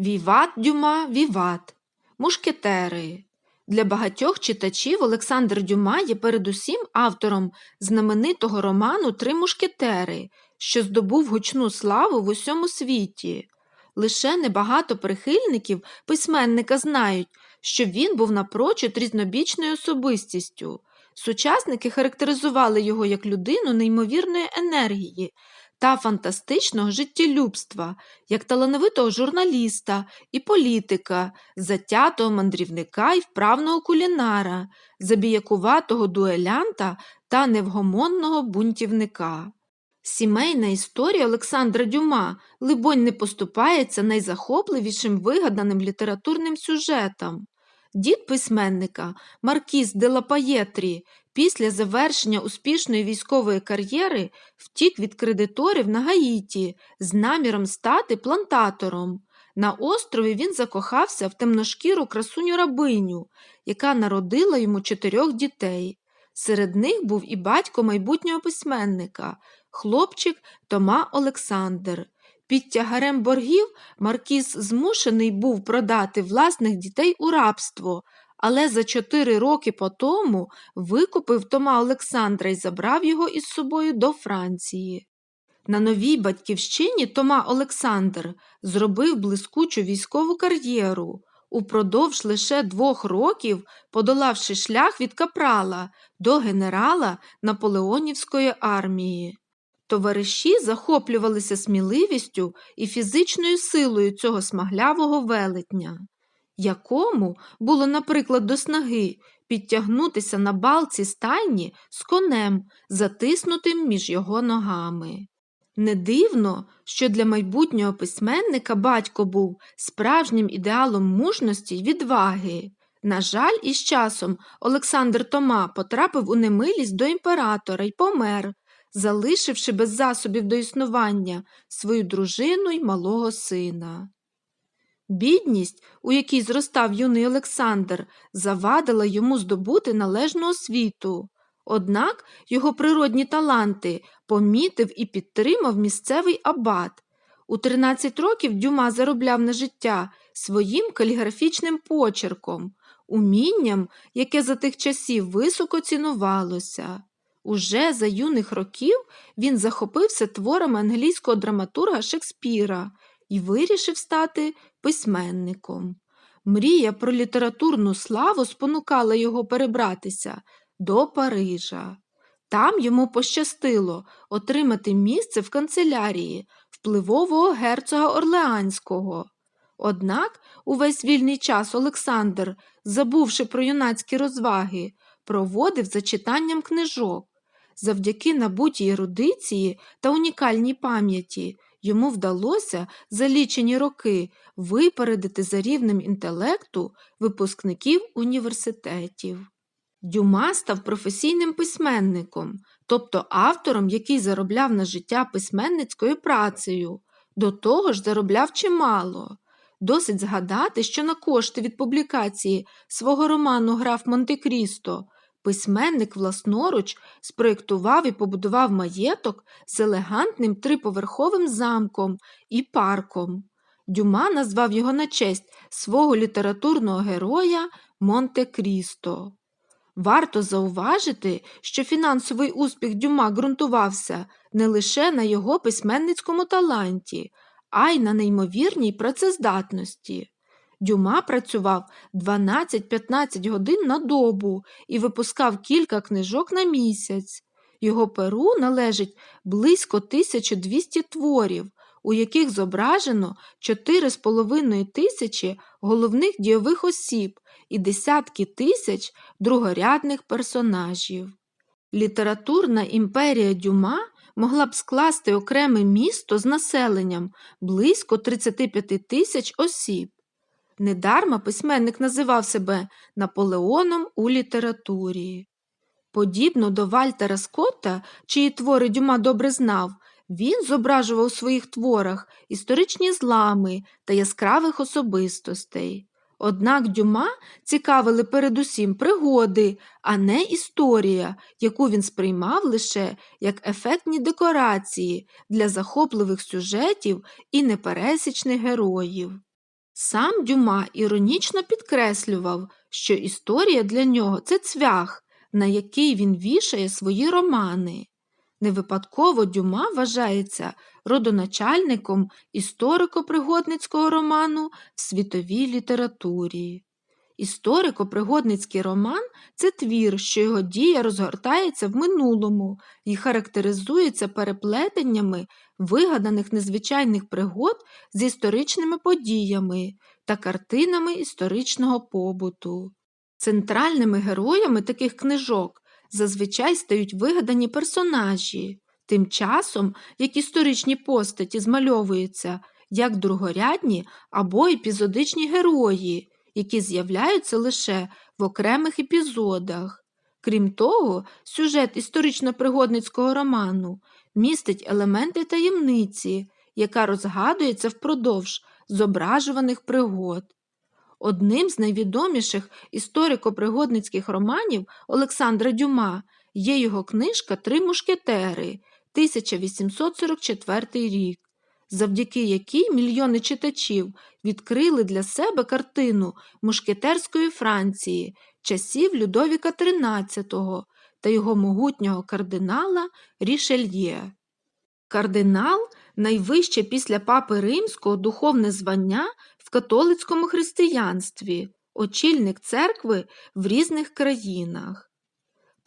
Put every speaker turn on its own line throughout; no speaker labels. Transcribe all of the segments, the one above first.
Віват Дюма, Віват, Мушкетери. Для багатьох читачів Олександр Дюма є передусім автором знаменитого роману Три мушкетери, що здобув гучну славу в усьому світі. Лише небагато прихильників письменника знають, що він був напрочуд різнобічною особистістю. Сучасники характеризували його як людину неймовірної енергії та фантастичного життєлюбства, як талановитого журналіста і політика, затятого мандрівника і вправного кулінара, забіякуватого дуелянта та невгомонного бунтівника. Сімейна історія Олександра Дюма, либонь, не поступається найзахопливішим вигаданим літературним сюжетом. Дід письменника Маркіз де Лапаєтрі після завершення успішної військової кар'єри втік від кредиторів на Гаїті з наміром стати плантатором. На острові він закохався в темношкіру красуню рабиню, яка народила йому чотирьох дітей. Серед них був і батько майбутнього письменника, хлопчик Тома Олександр. Під тягарем боргів Маркіз змушений був продати власних дітей у рабство, але за чотири роки по тому викупив Тома Олександра і забрав його із собою до Франції. На новій батьківщині Тома Олександр зробив блискучу військову кар'єру, упродовж лише двох років подолавши шлях від капрала до генерала Наполеонівської армії. Товариші захоплювалися сміливістю і фізичною силою цього смаглявого велетня, якому було, наприклад, до снаги підтягнутися на балці стайні з конем, затиснутим між його ногами. Не дивно, що для майбутнього письменника батько був справжнім ідеалом мужності й відваги. На жаль, із часом Олександр Тома потрапив у немилість до імператора й помер, залишивши без засобів до існування свою дружину й малого сина. Бідність, у якій зростав юний Олександр, завадила йому здобути належну освіту. Однак його природні таланти помітив і підтримав місцевий абат. У 13 років Дюма заробляв на життя своїм каліграфічним почерком, умінням, яке за тих часів високо цінувалося. Уже за юних років він захопився творами англійського драматурга Шекспіра і вирішив стати письменником. Мрія про літературну славу спонукала його перебратися до Парижа. Там йому пощастило отримати місце в канцелярії впливового герцога Орлеанського. Однак увесь вільний час Олександр, забувши про юнацькі розваги, проводив за читанням книжок. Завдяки набутій ерудиції та унікальній пам'яті йому вдалося за лічені роки випередити за рівнем інтелекту випускників університетів. Дюма став професійним письменником, тобто автором, який заробляв на життя письменницькою працею. До того ж заробляв чимало. Досить згадати, що на кошти від публікації свого роману Граф Монте-Крісто письменник власноруч спроєктував і побудував маєток з елегантним триповерховим замком і парком. Дюма назвав його на честь свого літературного героя Монте-Крісто. Варто зауважити, що фінансовий успіх Дюма ґрунтувався не лише на його письменницькому таланті, а й на неймовірній працездатності. Дюма працював 12-15 годин на добу і випускав кілька книжок на місяць. Його перу належить близько 1200 творів, у яких зображено 4,5 тисячі головних дійових осіб і десятки тисяч другорядних персонажів. Літературна імперія Дюма могла б скласти окреме місто з населенням близько 35 тисяч осіб. Недарма письменник називав себе Наполеоном у літературі. Подібно до Вальтера Скотта, чиї твори Дюма добре знав, він зображував у своїх творах історичні злами та яскравих особистостей. Однак Дюма цікавили передусім пригоди, а не історія, яку він сприймав лише як ефектні декорації для захопливих сюжетів і непересічних героїв. Сам Дюма іронічно підкреслював, що історія для нього це цвях, на який він вішає свої романи. Не випадково Дюма вважається родоначальником історико-пригодницького роману в світовій літературі. Історико-пригодницький роман це твір, що його дія розгортається в минулому і характеризується переплетеннями вигаданих незвичайних пригод з історичними подіями та картинами історичного побуту. Центральними героями таких книжок зазвичай стають вигадані персонажі, тим часом як історичні постаті змальовуються як другорядні або епізодичні герої, які з'являються лише в окремих епізодах. Крім того, сюжет історично-пригодницького роману містить елементи таємниці, яка розгадується впродовж зображуваних пригод. Одним з найвідоміших історико-пригодницьких романів Олександра Дюма є його книжка Три мушкетери 1844 рік, завдяки якій мільйони читачів відкрили для себе картину мушкетерської Франції часів Людовіка XIII та його могутнього кардинала Рішельє. Кардинал найвище після папи римського духовне звання в католицькому християнстві, очільник церкви в різних країнах.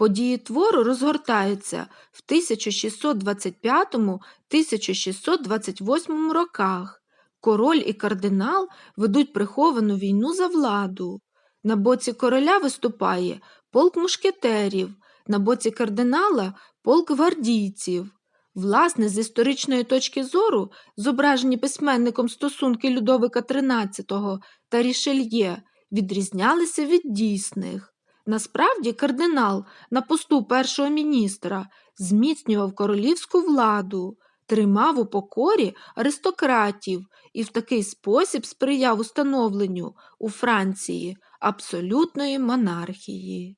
Події твору розгортаються в 1625-1628 роках. Король і кардинал ведуть приховану війну за владу. На боці короля виступає полк мушкетерів, на боці кардинала полк гвардійців. Власне, з історичної точки зору, зображені письменником стосунки Людовика XIII та Рішельє відрізнялися від дійсних. Насправді, кардинал на посту першого міністра зміцнював королівську владу, тримав у покорі аристократів і в такий спосіб сприяв установленню у Франції абсолютної монархії.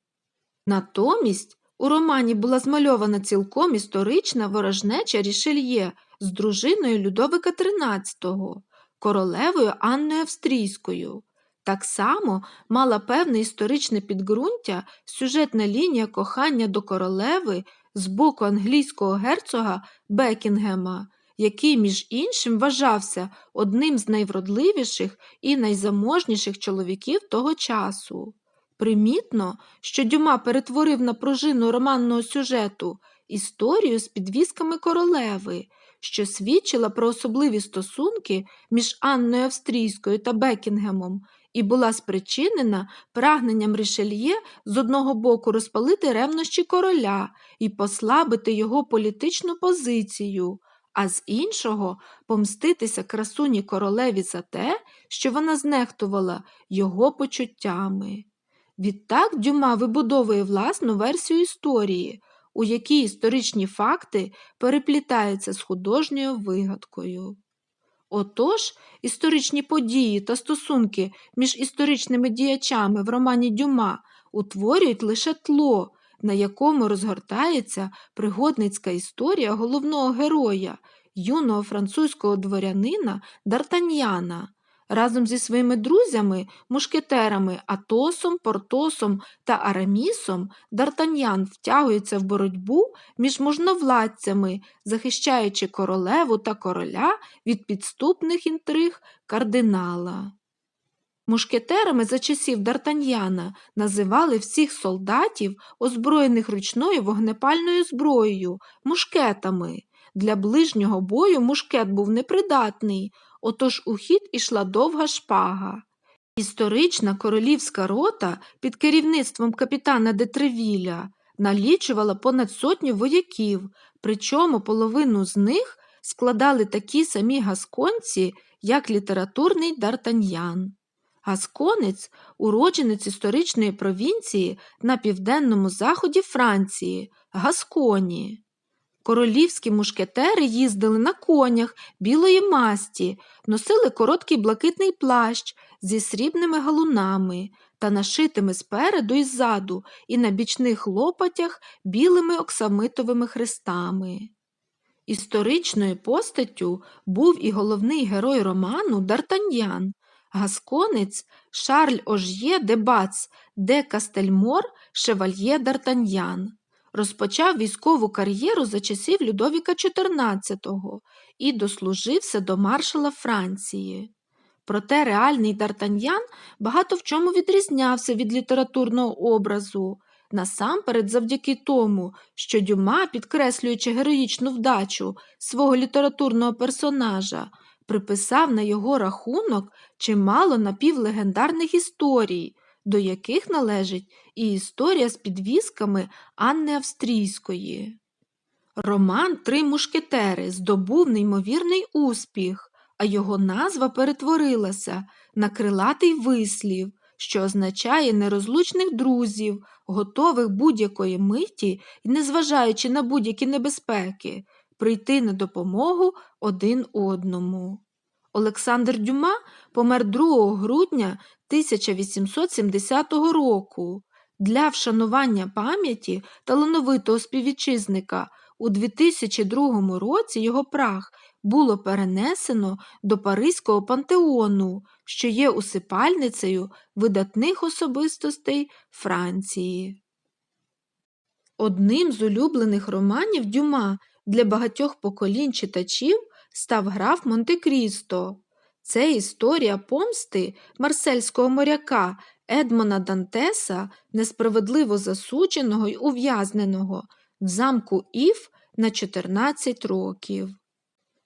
Натомість у романі була змальована цілком історична ворожнеча Рішельє з дружиною Людовика XIII, королевою Анною Австрійською. Так само мала певне історичне підґрунтя сюжетна лінія кохання до королеви з боку англійського герцога Бекінгема, який, між іншим, вважався одним з найвродливіших і найзаможніших чоловіків того часу. Примітно, що Дюма перетворив на пружину романного сюжету історію з підвісками королеви, що свідчила про особливі стосунки між Анною Австрійською та Бекінгемом і була спричинена прагненням Рішельє з одного боку розпалити ревнощі короля і послабити його політичну позицію, а з іншого помститися красуні королеві за те, що вона знехтувала його почуттями. Відтак Дюма вибудовує власну версію історії, у якій історичні факти переплітаються з художньою вигадкою. Отож, історичні події та стосунки між історичними діячами в романі Дюма утворюють лише тло, на якому розгортається пригодницька історія головного героя, юного французького дворянина Д'Артаньяна, Разом зі своїми друзями, мушкетерами Атосом, Портосом та Арамісом Д'Артаньян втягується в боротьбу між можновладцями, захищаючи королеву та короля від підступних інтриг кардинала. Мушкетерами за часів Д'Артаньяна називали всіх солдатів, озброєних ручною вогнепальною зброєю, мушкетами. Для ближнього бою мушкет був непридатний, отож у хід ішла довга шпага. Історична королівська рота під керівництвом капітана Детревіля налічувала понад сотню вояків, причому половину з них складали такі самі гасконці, як літературний Д'Артаньян. Гасконець уродженець історичної провінції на південному заході Франції, Гасконі. Королівські мушкетери їздили на конях білої масті, носили короткий блакитний плащ зі срібними галунами та нашитими спереду і ззаду і на бічних лопатях білими оксамитовими хрестами. Історичною постаттю був і головний герой роману Д'Артаньян. гасконець Шарль Ож'є де Бац де Кастельмор Шевальє Д'Артаньян. Розпочав військову кар'єру за часів Людовіка XIV і дослужився до маршала Франції. Проте реальний Д'Артаньян багато в чому відрізнявся від літературного образу, насамперед завдяки тому, що Дюма, підкреслюючи героїчну вдачу свого літературного персонажа, приписав на його рахунок чимало напівлегендарних історій, до яких належить і історія з підвісками Анни Австрійської. Роман Три мушкетери здобув неймовірний успіх, а його назва перетворилася на крилатий вислів, що означає нерозлучних друзів, готових будь-якої миті і, незважаючи на будь-які небезпеки, прийти на допомогу один одному. Олександр Дюма помер 2 грудня 1870 року. Для вшанування пам'яті талановитого співвітчизника у 2002 році його прах було перенесено до Паризького пантеону, що є усипальницею видатних особистостей Франції. Одним з улюблених романів Дюма для багатьох поколінь читачів став граф Монте-Крісто. Це історія помсти марсельського моряка Едмона Дантеса, несправедливо засудженого й ув'язненого в замку Іф на 14 років.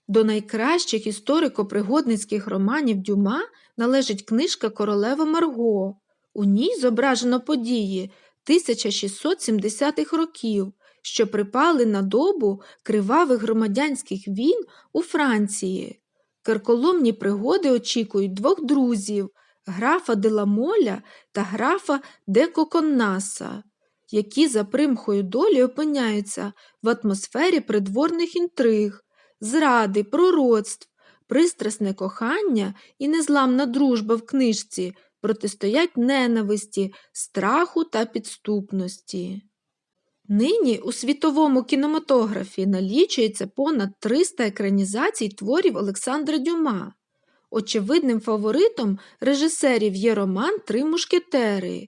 До найкращих історико-пригодницьких романів Дюма належить книжка Королева Марго. У ній зображено події 1670-х років, що припали на добу кривавих громадянських війн у Франції. Карколомні пригоди очікують двох друзів графа Деламоля та графа де Коконнаса, які за примхою долі опиняються в атмосфері придворних інтриг, зради, пророцтв, пристрасне кохання і незламна дружба в книжці протистоять ненависті, страху та підступності. Нині у світовому кінематографі налічується понад 300 екранізацій творів Олександра Дюма. Очевидним фаворитом режисерів є роман Три мушкетери.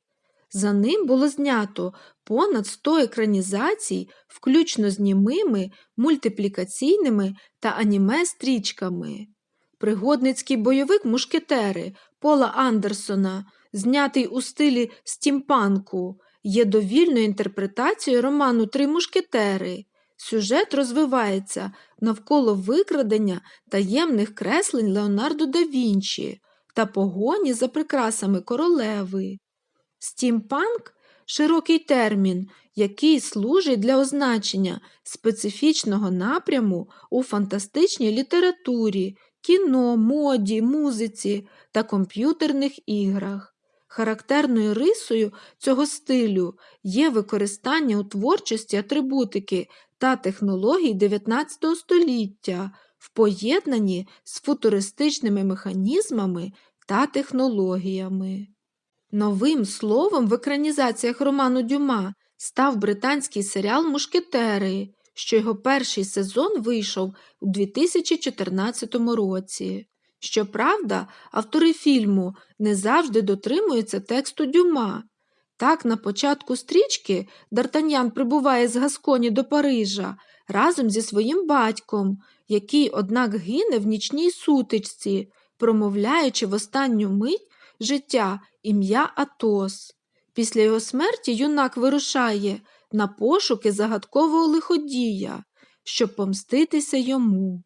За ним було знято понад 100 екранізацій, включно з німими, мультиплікаційними та аніме-стрічками. Пригодницький бойовик Мушкетери Пола Андерсона, знятий у стилі стімпанку, є довільною інтерпретацією роману Три мушкетери. Сюжет розвивається навколо викрадення таємних креслень Леонардо да Вінчі та погоні за прикрасами королеви. Стімпанк широкий термін, який служить для означення специфічного напряму у фантастичній літературі, кіно, моді, музиці та комп'ютерних іграх. Характерною рисою цього стилю є використання у творчості атрибутики та технологій 19 століття в поєднанні з футуристичними механізмами та технологіями. Новим словом в екранізаціях роману Дюма став британський серіал Мушкетери, що його перший сезон вийшов у 2014 році. Щоправда, автори фільму не завжди дотримуються тексту Дюма. Так, на початку стрічки Д'Артаньян прибуває з Гасконі до Парижа разом зі своїм батьком, який, однак, гине в нічній сутичці, промовляючи в останню мить життя ім'я Атос. Після його смерті юнак вирушає на пошуки загадкового лиходія, щоб помститися йому.